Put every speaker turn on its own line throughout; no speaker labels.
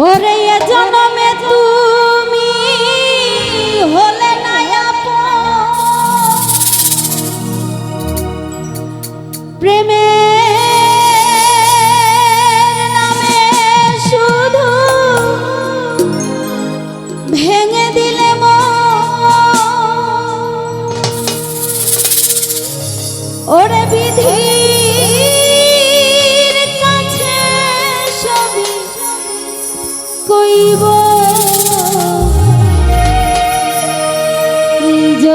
ওরে জনমে তুমি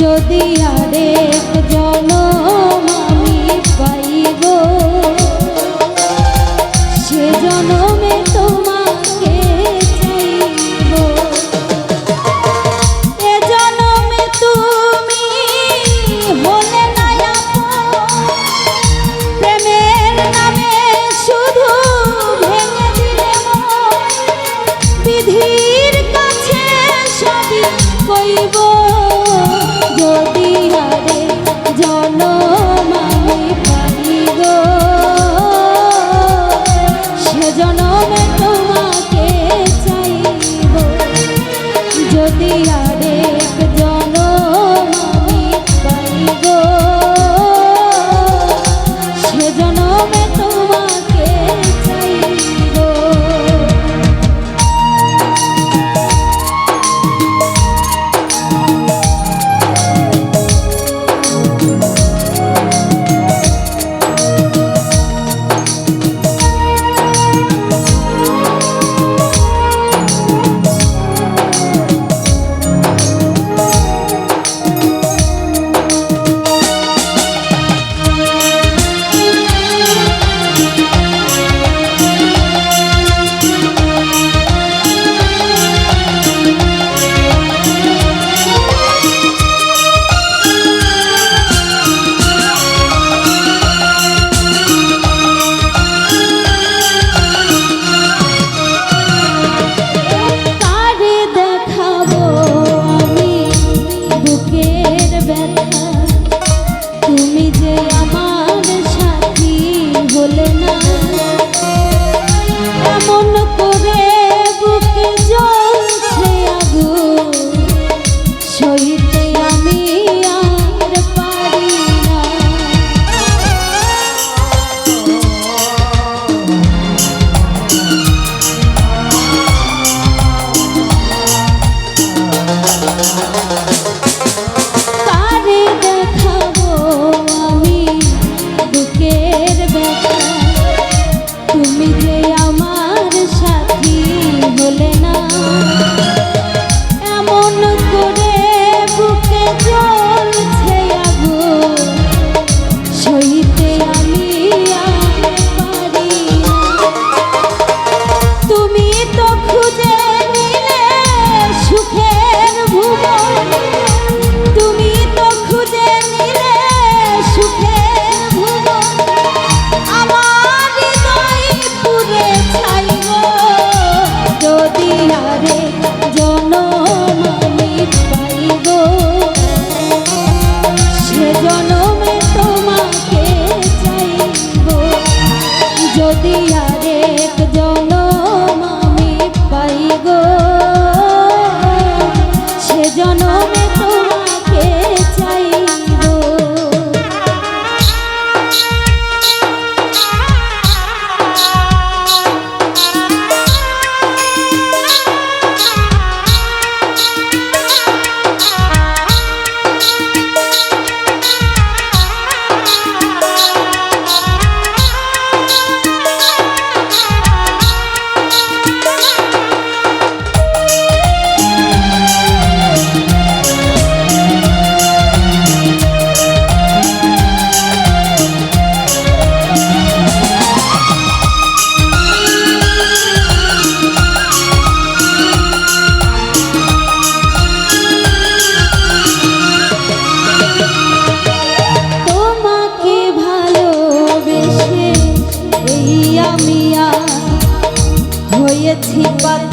যদি আরেক জনম আমি পাই গো সে জনমে তোমাকে চাইব এ জনমে তুমি হলে প্রেমের নামে শুধু ভেঙে দিলে। বিধির কাছে সবই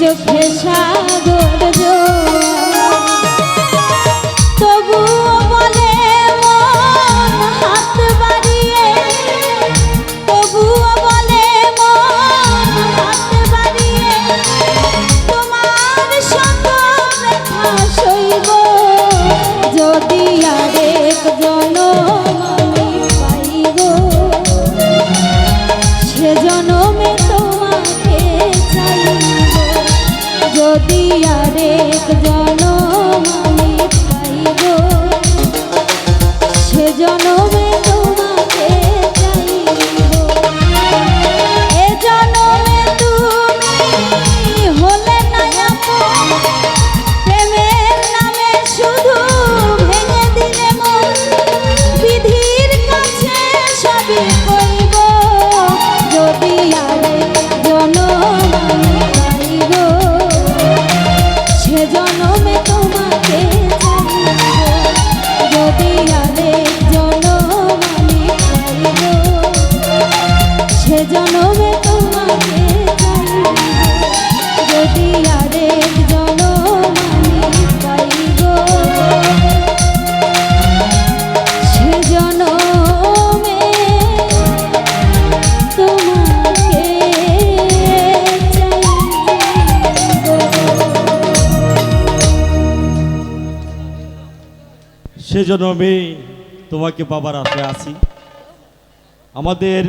চোখে সাগর।
সেজন্য আমি তোমাকে বাবার হাতে আছি। আমাদের